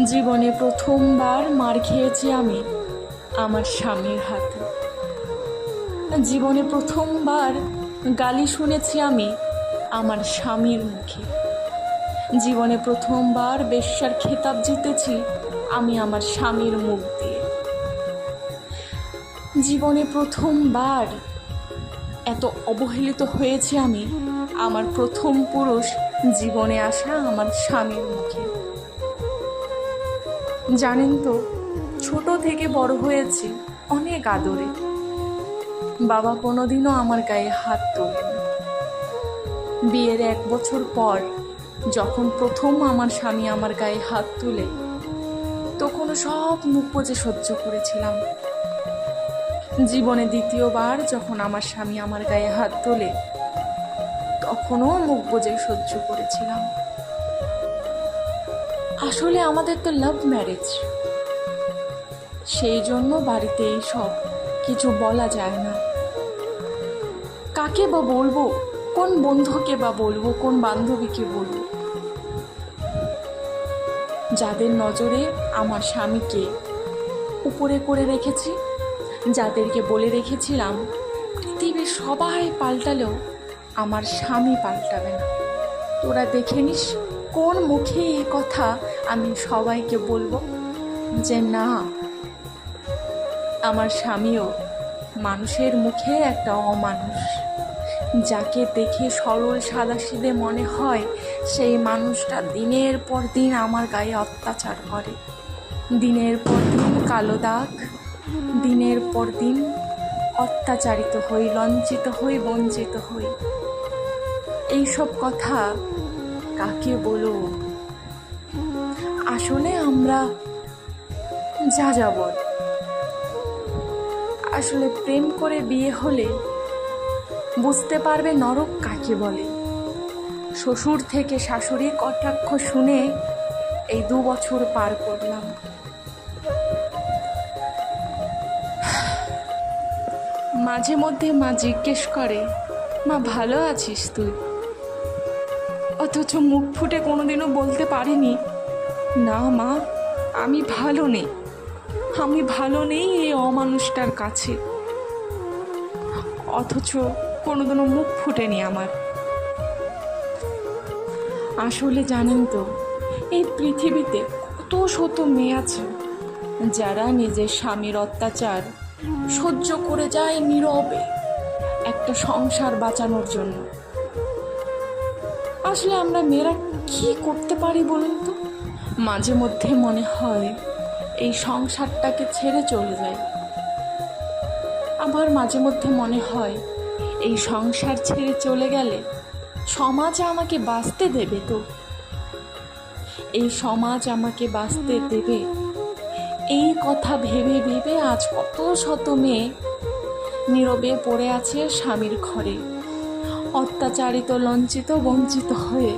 জীবনে প্রথমবার মার খেয়েছি আমি, আমার স্বামীর হাতে। জীবনে প্রথমবার গালি শুনেছি আমি, আমার স্বামীর মুখে। জীবনে প্রথমবার বেশ্যার খেতাব জিতেছি আমি, আমার স্বামীর মুখ দিয়ে। জীবনে প্রথমবার এত অবহেলিত হয়েছি আমি, আমার প্রথম পুরুষ জীবনে আসা আমার স্বামীর মুখে। জানেন তো, ছোট থেকে বড় হয়েছি অনেক আদরে। বাবা কোনোদিনও আমার গায়ে হাত তোলেন বিয়ের এক বছর পর যখন প্রথম আমার স্বামী আমার গায়ে হাত তুলে তখনও সব মুখ বুজে সহ্য করেছিলাম। জীবনে দ্বিতীয়বার যখন আমার স্বামী আমার গায়ে হাত তোলে, তখনও মুখ বুজে সহ্য করেছিলাম। আসলে আমাদের তো লাভ ম্যারেজ সেই জন্য বাড়িতে সব কিছু বলা যায় না। কাকে বা বলব? কোন বন্ধুকে বা বলব? কোন বান্ধবীকে বলব? যাদের নজরে আমার স্বামীকে উপরে করে রেখেছি, যাদেরকে বলে রেখেছিলাম, পৃথিবীর সবাই পাল্টালেও আমার স্বামী পাল্টাবে না। তোরা দেখে নিস কোন মুখে এই কথা আমি সবাইকে বলব যে না, আমার স্বামীও মানুষের মুখে একটা অমানুষ। যাকে দেখে সরল সাদাসিদে মনে হয় সেই মানুষটা দিনের পর দিন আমার গায়ে অত্যাচার করে। দিনের পর দিন কালো দাগ, দিনের পর দিন অত্যাচারিত হই লঞ্চিত হই, বঞ্চিত হই। এইসব কথা কাকে বলো? আসলে আমরা যা যাবর আসলে প্রেম করে বিয়ে হলে বুঝতে পারবে নরক কাকে বলে। শ্বশুর থেকে শাশুড়ি কটাক্ষ শুনে এই দু বছর পার করলাম। মাঝে মধ্যে মা জিজ্ঞেস করে, মা, ভালো আছিস তুই? অথচ মুখ ফুটে কোনোদিনও বলতে পারিনি। না মা, আমি ভালো নেই। আমি ভালো নেই এই অমানুষটার কাছে। অথচ কোনোদিনও মুখ ফুটেনি আমার। আসলে জানেন তো, এই পৃথিবীতে কত শত মেয়ে আছে, যারা নিজের স্বামীর অত্যাচার সহ্য করে যায় নীরবে একটা সংসার বাঁচানোর জন্য। আসলে আমরা মেয়েরা কি করতে পারি বলুন তো? মাঝে মধ্যে মনে হয় এই সংসারটাকে ছেড়ে চলে যায় আবার মাঝে মধ্যে মনে হয় এই সংসার ছেড়ে চলে গেলে সমাজ আমাকে বাঁচতে দেবে তো। এই সমাজ আমাকে বাঁচতে দেবে। এই কথা ভেবে ভেবে আজ কত শত মেয়ে নীরবে পড়ে আছে স্বামীর ঘরে। অত্যাচারিত লঞ্চিত বঞ্চিত হয়ে